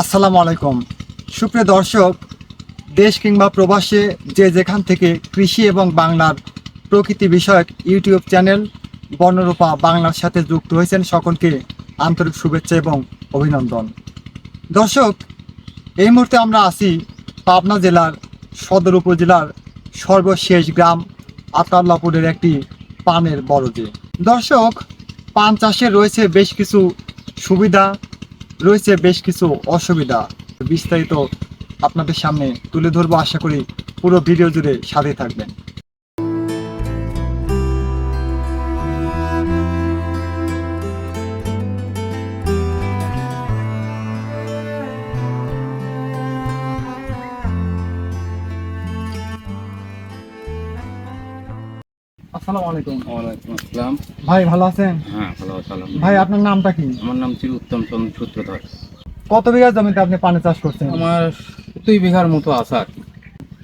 আসসালামু আলাইকুম। সুপ্রিয় দর্শক, দেশ কিংবা প্রবাসে যে যেখান থেকে কৃষি এবং বাংলার প্রকৃতি বিষয়ক ইউটিউব চ্যানেল বর্ণরূপা বাংলার সাথে যুক্ত হয়েছেন সকলকে আন্তরিক শুভেচ্ছা এবং অভিনন্দন। দর্শক, এই মুহূর্তে আমরা আছি পাবনা জেলার সদর উপজেলার সর্বশেষ গ্রাম আতাল্লাপুরের একটি পানের বড়দে দর্শক, পান চাষে রয়েছে বেশ কিছু সুবিধা রয়েছে বেশ কিছু অসুবিধা। বিস্তারিত আপনাদের সামনে তুলে ধরবো। আশা করি পুরো ভিডিও জুড়ে সাথে থাকবেন। আসসালামু আলাইকুম। ওয়ালাইকুম আসসালাম। ভাই ভালো আছেন? হ্যাঁ ভালো আসালাম ভাই আপনার নামটা কি? আমার নাম চির উত্তম চন্দ্র সূত্রধর। কত বিঘা জমিতে আপনি পানি চাষ করছেন? আমার দুই বিঘার মতো আছে আর কি।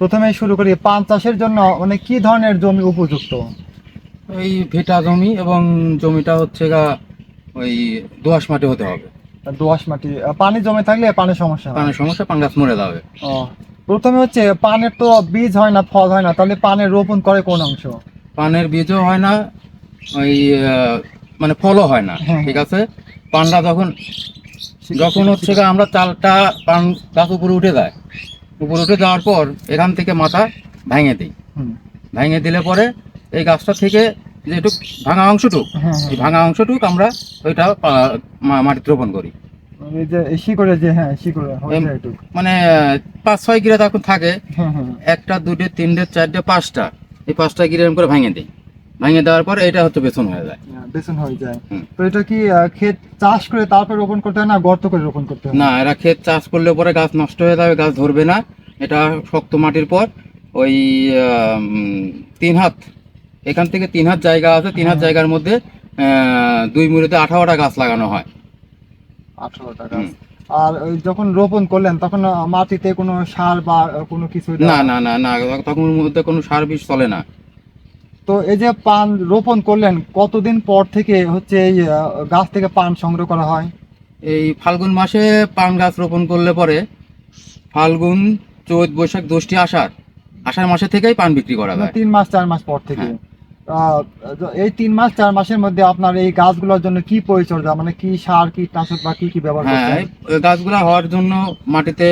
প্রথমে শুরু করি পান চাষের জন্য মানে কি ধরনের জমি উপযুক্ত? ওই ভেটা জমি এবং জমিটা হচ্ছে গা ওই দোয়াশ মাটি হতে হবে। দোআঁশ মাটি পানি জমে থাকলে পানির সমস্যা পানের সমস্যা পাঙ্গাস মরে যাবে। ও, প্রথমে হচ্ছে পানের তো বীজ হয় না ফল হয় না তাহলে পানের রোপণ করে কোন অংশ? পানের বীজও হয় না ওই মানে ফলও হয় না হ্যাঁ। ঠিক আছে? পানটা যখন যখন হচ্ছে আমরা চালটা পান গাছ উপরে উঠে যায় উপরে উঠে যাওয়ার পর এখান থেকে মাথা ভেঙে দিই। ভেঙে দিলে পরে এই গাছটা থেকে যেটুক ভাঙা অংশটুক হ্যাঁ এই হ্যাঁ ভাঙা অংশটুক আমরা ওইটা মাটিতে রোপণ করি। মানে পাঁচ ছয় গিরা তখন থাকে একটা দুটো তিনটে চারটে পাঁচটা এই পাঁচটা গিরে এরকম করে ভেঙে দিই? ভেঙে দেওয়ার পর এটা হচ্ছে বেসন হয়ে যায়। হ্যাঁ, বেসন হয়ে যায়। তো এটা কি ক্ষেত চাষ করে তারপর রোপণ করতে হয় না গর্ত করে রোপণ করতে হয়? না এরা ক্ষেত চাষ করলে পরে গাছ নষ্ট হয়ে যাবে গাছ ধরবে না। এটা শক্ত মাটির পর ওই তিন হাত এখান থেকে তিন হাত জায়গা আছে তিন হাত হ্যাঁ। জায়গার মধ্যে দুই মুড়িতে আঠারোটা গাছ লাগানো হয়। আঠারো টাকা হুম। আর যখন রোপণ করলেন তখন মাটিতে কোনো সার বা কোনো কিছু না না না না তখন মধ্যে কোনো সার বিষ চলে না। তো এই যে পান রোপণ করলেন কতদিন পর থেকে হচ্ছে এই গাছ থেকে পান সংগ্রহ করা হয়? এই ফাল্গুন মাসে পান গাছ রোপণ করলে পরে ফাল্গুন চৈত বৈশাখ দশটি আষাঢ় আষাঢ় মাসে থেকেই পান বিক্রি করা হয়। তিন মাস চার মাস পর থেকে। হ্যাঁ। এই তিন মাস চার মাসের মধ্যে আপনার এই গাছগুলোর জন্য কি পরিচর্যা? মানে কি সার কীটনাশক বা কি কি ব্যবহার হ্যাঁ গাছগুলো হওয়ার জন্য মাটিতে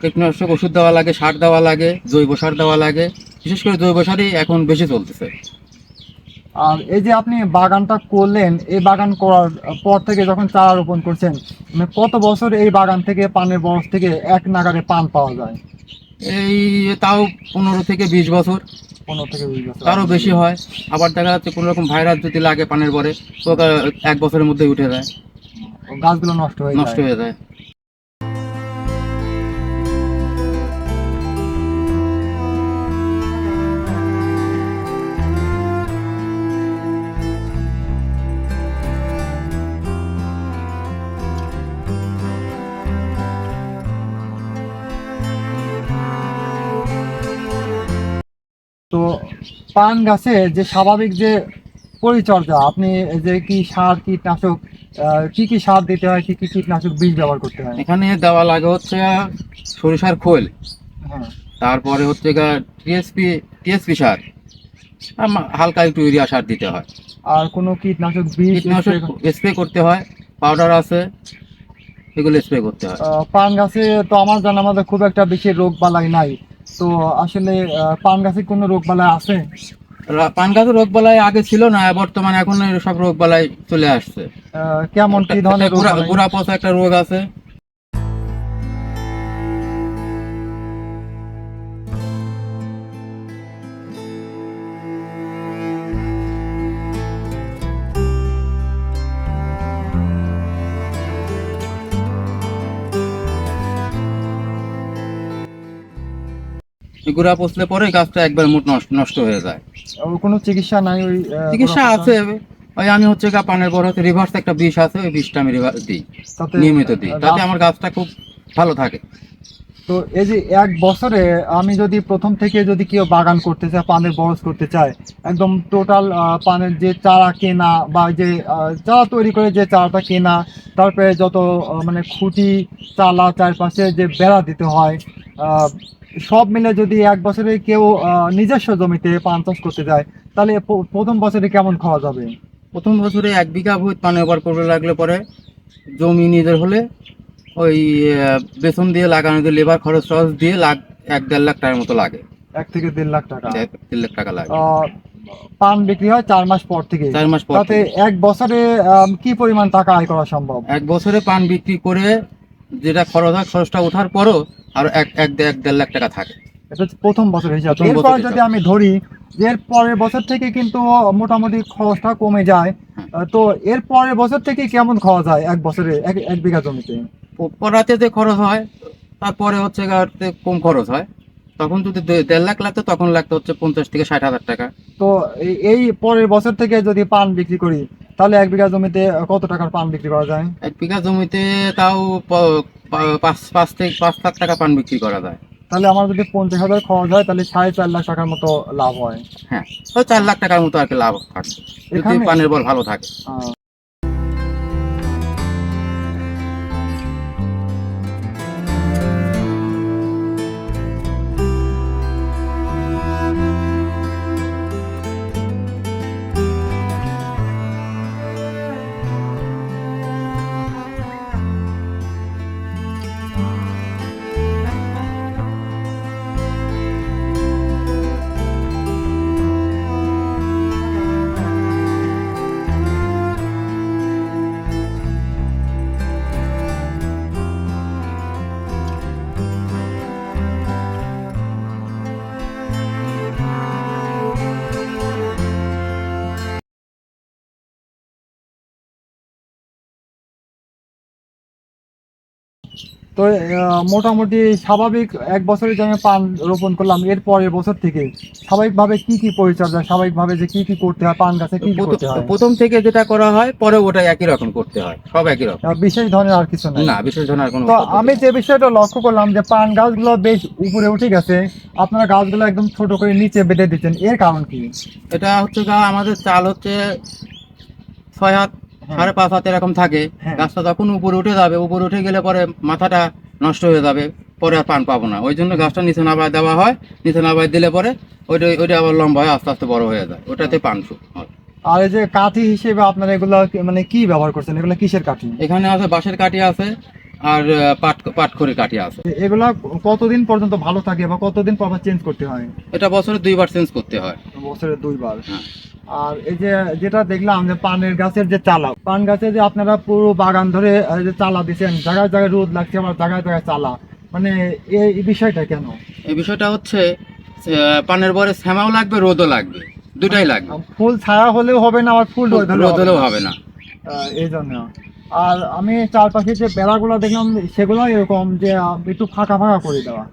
কীটনাশক ওষুধ দেওয়া লাগে সার দেওয়া লাগে জৈব সার দেওয়া লাগে। বিশেষ করে জৈব সারই এখন বেশি চলতেছে। আর এই যে আপনি বাগানটা করলেন এই বাগান করার পর থেকে যখন চারা রোপণ করছেন মানে কত বছর এই বাগান থেকে পানের বরস থেকে এক নাগারে পান পাওয়া যায়? এই তাও পনেরো থেকে বিশ বছর। পনেরো থেকে বছর তারও বেশি হয়। আবার দেখা যাচ্ছে কোনো রকম ভাইরাস যদি লাগে পানের পরে তো এক বছরের মধ্যে উঠে যায়। গাছগুলো নষ্ট হয়ে নষ্ট হয়ে যায়। পান গাছে যে স্বাভাবিক যে পরিচর্যা আপনি যে কি সার কীটনাশক কি কি সার দিতে হয় কি কি কীটনাশক বীজ ব্যবহার করতে হয়? এখানে দেওয়া লাগে হচ্ছে সরিষার খোল হ্যাঁ। তারপরে হচ্ছে টিএসপি টিএসপি সার হালকা একটু ইউরিয়া সার দিতে হয়। আর কোনো কীটনাশক বীজ কীটনাশক স্প্রে করতে হয় পাউডার আছে এগুলো স্প্রে করতে হয়। পান গাছে তো আমার জানা আমাদের খুব একটা বেশি রোগ বালাই নাই। তো আসলে আহ, পান গাছে কোনো রোগ বালা আছে? পান গাছের রোগ বালাই আগে ছিল না বর্তমানে এখন সব রোগ বালাই চলে আসছে। কেমন কি ধরনের? গোড়া পচা একটা রোগ আছে। গোড়া পচলে পরে গাছটা একবার মোট নষ্ট নষ্ট হয়ে যায়। কোনো চিকিৎসা নাই ওই চিকিৎসা আছে। ওই আমি হচ্ছে গা পানের পর হচ্ছে রিভার্স একটা বিষ আছে ওই বিষটা আমি রিভার্স দিই নিয়মিত দিই। তাতে আমার গাছটা খুব ভালো থাকে। তো এই যে এক বছরে আমি যদি প্রথম থেকে যদি কেউ বাগান করতে চায় পানের বরজ করতে চায় একদম টোটাল পানের যে চারা কেনা বা যে চারা তৈরি করে যে চারাটা কেনা তারপরে যত মানে খুঁটি চালা চারপাশে যে বেড়া দিতে হয় আহ, সব মিলে যদি এক বছরে কেউ নিজস্ব জমিতে পান চাষ করতে যায় তাহলে প্রথম বছরে কেমন খাওয়া যাবে? প্রথম বছরে এক বিঘা ভূত পানি ব্যবহার করতে লাগলে পরে জমি নিজের হলে ওই বেতন দিয়ে লাগানো দিয়ে লেবার খরচ টরচ দিয়ে লাখ এক দেড় লাখ টাকার মতো লাগে। এক থেকে দেড় লাখ টাকা। দেড় লাখ টাকা লাগে। পান বিক্রি হয় চার মাস পর থেকে চার মাস পর তাতে এক বছরে কি পরিমাণ টাকা আয় করা সম্ভব? এক বছরে পান বিক্রি করে যেটা খরচ হয় খরচটা ওঠার পরও আর এক এক দেড় এক দেড় লাখ টাকা থাকে। এটা হচ্ছে প্রথম বছর হিসাব এরপর যদি আমি ধরি এর পরের বছর থেকে কিন্তু মোটামুটি খরচটা কমে যায়। তো এর পরের বছর থেকে কেমন খাওয়া যায় এক বছরে এক এক বিঘা জমিতে? প- পড়াতে যে খরচ হয় তারপরে হচ্ছে কম খরচ হয়। তখন যদি দেড় লাখ লাগতো তখন লাগতো হচ্ছে পঞ্চাশ থেকে ষাট হাজার টাকা। তো এই- পরের বছর থেকে যদি পান বিক্রি করি তাহলে এক বিঘা জমিতে কত টাকার পান বিক্রি করা যায়? এক বিঘা জমিতে তাও পাঁচ পাঁচ থেকে পাঁচ লাখ টাকা পান বিক্রি করা যায়। তাহলে আমার যদি পঞ্চাশ হাজার খরচ হয় তাহলে সাড়ে চার লাখ টাকার মতো লাভ হয়। হ্যাঁ চার লাখ টাকার মতো আর কি লাভ থাকে যদি পানের বল ভালো থাকে। তো মোটামুটি স্বাভাবিক এক বছরের জন্য পান রোপণ করলাম এর পরের বছর থেকে স্বাভাবিকভাবে কি কি পরিচর্যা স্বাভাবিকভাবে যে কি কি করতে হয় পান গাছে কি করতে হয়? প্রথম থেকে যেটা করা হয় পরে ওটা একই রকম করতে হয় সব একই রকম। বিশেষ ধরনের আর কিছু না বিশেষ ধরনের কোনো তো আমি যে বিষয়টা লক্ষ্য করলাম যে পান গাছগুলো বেশ উপরে উঠে গেছে আপনারা গাছগুলো একদম ছোট করে নিচে বেঁধে দিচ্ছেন এর কারণ কি? এটা হচ্ছে আমাদের চাল হচ্ছে ছয় হাত। সাড়ে পাঁচ হাত এরকম থাকে হ্যাঁ। গাছটা যখন উপরে উঠে যাবে উপরে উঠে গেলে পরে মাথাটা নষ্ট হয়ে যাবে পরে আর পান পাবো না। ওই জন্য গাছটা নিচে নাবায় দেওয়া হয় নিচে নাবায় দিলে পরে ওইটা ওইটা আবার লম্বা হয় আস্তে আস্তে বড় হয়ে যায়। ওটাতে পান হয়। আর এই যে কাঠি হিসেবে আপনারা এগুলো মানে কি ব্যবহার করছেন? এগুলো কিসের কাঠি? এখানে আছে বাঁশের কাঠি আছে আর পাট পাট করে কাঠি আছে। এগুলা কতদিন পর্যন্ত ভালো থাকে বা কতদিন পর চেঞ্জ করতে হয়? এটা বছরে দুইবার চেঞ্জ করতে হয়। বছরে দুইবার। হ্যাঁ। আর এই যে যেটা দেখলাম যে পানের গাছের যে চালা পান গাছে যে আপনারা পুরো বাগান ধরে যে চালা দিচ্ছেন জায়গায় জায়গায় রোদ লাগছে আবার জায়গায় জায়গায় চালা মানে এই বিষয়টা কেন? এই বিষয়টা হচ্ছে পানের পরে শ্যামাও লাগবে রোদও লাগবে দুটাই লাগবে। ফুল ছায়া হলেও হবে না আবার ফুল রোদ হলেও হবে না। এই জন্য। আর আমি চারপাশে যে বেড়াগুলো দেখলাম সেগুলো এরকম যে একটু ফাঁকা ফাঁকা করে দেওয়া।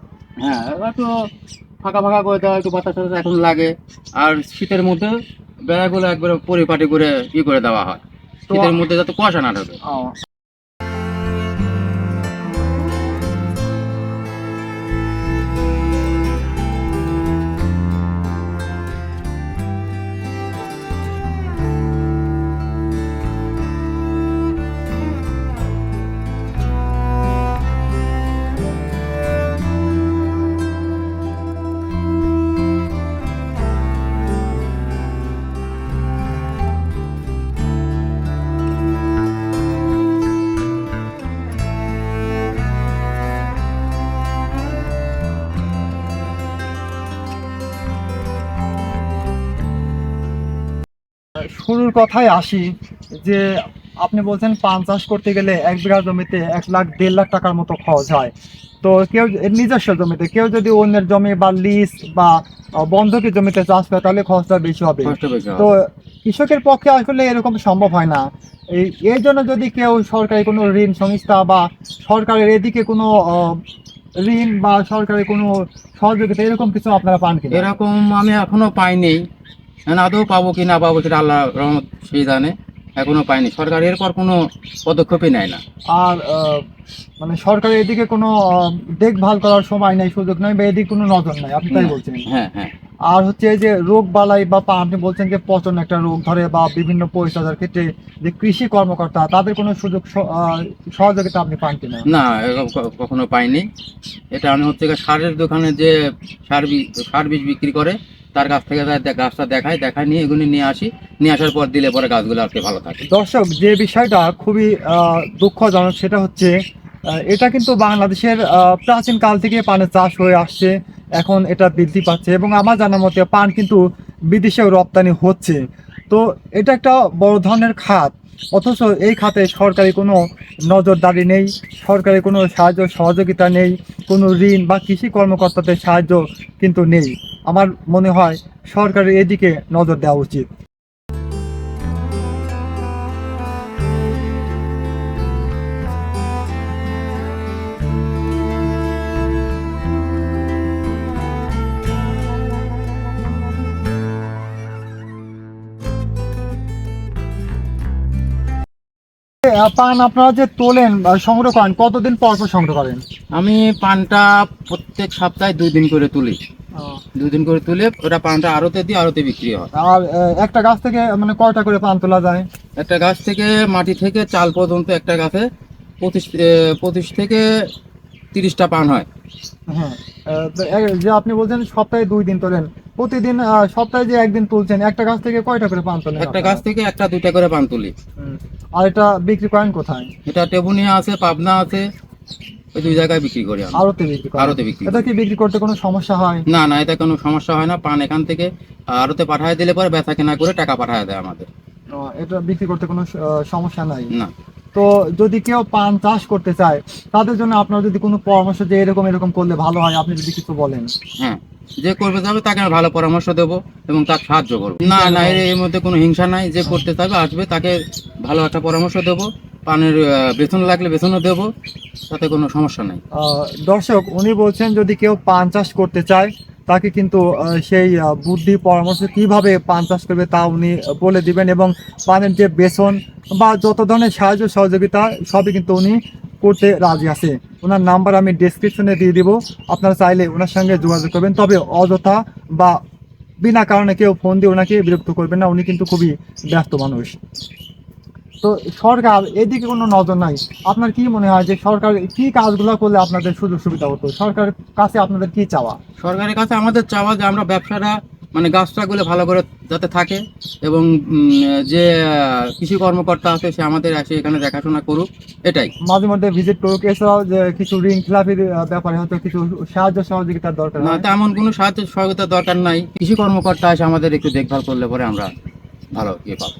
হ্যাঁ একটু ফাঁকা ফাঁকা করে দেওয়া একটু বাতাস এখন লাগে। আর শীতের মধ্যে বেড়াগুলো একবারে পরিপাটি করে ই করে দেওয়া হয়। শীতের মধ্যে যাতে কুয়াশা না ঢোকে। শুরুর কথায় আসি যে আপনি বলছেন পান চাষ করতে গেলে এক বিঘা জমিতে এক লাখ দেড় লাখ টাকার মতো খরচ হয়। তো কেউ নিজস্ব জমিতে কেউ যদি অন্যের জমি বা লিজ বা বন্ধকি জমিতে চাষ করে তাহলে খরচটা বেশি হবে। তো কৃষকের পক্ষে আসলে এরকম সম্ভব হয় না। এই এর জন্য যদি কেউ সরকারি কোনো ঋণ সংস্থা বা সরকারের এদিকে কোনো ঋণ বা সরকারের কোনো সহযোগিতা এরকম কিছু আপনারা পান কিনা? এরকম আমি এখনও পাইনি। আদৌ পাবো কি না পাবো সেটা আল্লাহ রহমত সেই জানে এখনও পাইনি। সরকার এরপর কোনো পদক্ষেপই নেয় না। আর মানে সরকারের এদিকে কোনো দেখভাল করার সময় নেই সুযোগ নেই বা এদিকে কোনো নজর নাই আপনি তাই বলছেন? হ্যাঁ হ্যাঁ। আর হচ্ছে এই যে রোগ বালাই বা আপনি বলছেন যে পচন একটা রোগ ধরে বা বিভিন্ন পরিচর্যার ক্ষেত্রে যে কৃষি কর্মকর্তা তাদের কোনো সুযোগ সহযোগিতা আপনি পান কিনা? না কখনো পাইনি। এটা আমি হচ্ছে সারের দোকানে যে সার সার বীজ বিক্রি করে তার কাছ থেকে গাছটা দেখাই দেখাই, নিয়ে এগুলি নিয়ে আসি। নিয়ে আসার পর দিলে পরে গাছগুলো আর কি ভালো থাকে। দর্শক, যে বিষয়টা খুবই দুঃখজনক, সেটা হচ্ছে এটা কিন্তু বাংলাদেশের প্রাচীন কাল থেকে পানের চাষ হয়ে আসছে। এখন এটা বৃদ্ধি পাচ্ছে এবং আমার জানার মতে পান কিন্তু বিদেশেও রপ্তানি হচ্ছে। তো এটা একটা বড় ধরনের খাত। অথচ এই খাতে সরকারি কোনো নজরদারি নেই, সরকারি কোনো সাহায্য সহযোগিতা নেই, কোনো ঋণ বা কৃষি কর্মকর্তাদের সাহায্য কিন্তু নেই। আমার মনে হয় সরকারের এদিকে নজর দেওয়া উচিত। পান আপনারা যে তোলেন বা সংগ্রহ করেন কতদিন পর পর সংগ্রহ করেন? আমি পানটা প্রত্যেক সপ্তাহে দুই দিন করে তুলি। দুই দিন করে তুলে ওটা পানটা আড়তে দিই আড়তে বিক্রি হয়। আর একটা গাছ থেকে মানে কয়টা করে পান তোলা যায়? একটা গাছ থেকে মাটি থেকে চাল পর্যন্ত একটা গাছে পঁচিশ পঁচিশ থেকে তিরিশটা পান হয়। হ্যাঁ যে আপনি বলছেন সপ্তাহে দুই দিন তোলেন প্রতিদিন সপ্তাহে যে একদিন তুলছেন একটা গাছ থেকে কয়টা করে পান তোলেন একটা গাছ থেকে একটা দুইটা করে পান তুলি। আর এটা বিক্রি করেন কোথায়? এটা টেবুনিয়া আছে পাবনা আছে ওই দুই জায়গায় বিক্রি করি আড়তে বিক্রি করেন। আড়তে বিক্রি এটা কি বিক্রি করতে কোনো সমস্যা হয়? না না এটা কোনো সমস্যা হয় না। পান এখান থেকে আড়তে পাঠায় দিলে পরে বেচা কেনা করে টাকা পাঠায় দেয় আমাদের। এটা বিক্রি করতে কোনো সমস্যা নাই? না। তো যদি কেউ পান চাষ করতে চায় তাদের জন্য আপনার যদি কোনো পরামর্শ যে এরকম এরকম করলে ভালো হয় আপনি যদি কিছু বলেন। হ্যাঁ। যে করবে যাবে তাকে ভালো পরামর্শ দেবো এবং তার সাহায্য করব। না না, এর মধ্যে কোনো হিংসা নাই, যে করতে চাইবে, আসবে, তাকে ভালো একটা পরামর্শ দেবো, পানের বেতন লাগলে বেতনও দেবো, তাতে কোনো সমস্যা নেই। দর্শক, উনি বলছেন যদি কেউ পান চাষ করতে চায়, তাকে কিন্তু সেই বুদ্ধি পরামর্শ কীভাবে পান চাষ করবে তা উনি বলে দিবেন এবং পানের যে বেসন বা যত ধরনের সাহায্য সহযোগিতা, সবই কিন্তু উনি করতে রাজি আছে। ওনার নাম্বার আমি ডেসক্রিপশনে দিয়ে দিব। আপনারা চাইলে ওনার সঙ্গে যোগাযোগ করবেন। তবে অযথা বা বিনা কারণে কেউ ফোন দিয়ে ওনাকে বিরক্ত করবেন না। উনি কিন্তু খুবই ব্যস্ত মানুষ। তো সরকার, এদিকে কোনো নজর নাই। আপনার কি মনে হয় যে সরকার কি কাজগুলো করলে আপনাদের সুযোগ সুবিধা হতো? সরকারের কাছে আপনাদের কি চাওয়া? সরকারের কাছে আমাদের চাওয়া যে আমরা ব্যবসাটা মানে গাছটাগুলো ভালো করে যাতে থাকে এবং যে কৃষি কর্মকর্তা আছে সে আমাদের আসে এখানে দেখাশোনা করুক এটাই। মাঝে মধ্যে ভিজিট করুক এছাড়াও যে কিছু ঋণ খেলাপির ব্যাপারে হয়তো কিছু সাহায্য সহযোগিতার দরকার না তেমন কোনো সাহায্য সহযোগিতার দরকার নাই। কৃষি কর্মকর্তা এসে আমাদের একটু দেখভাল করলে পরে আমরা ভালো ইয়ে পাবো।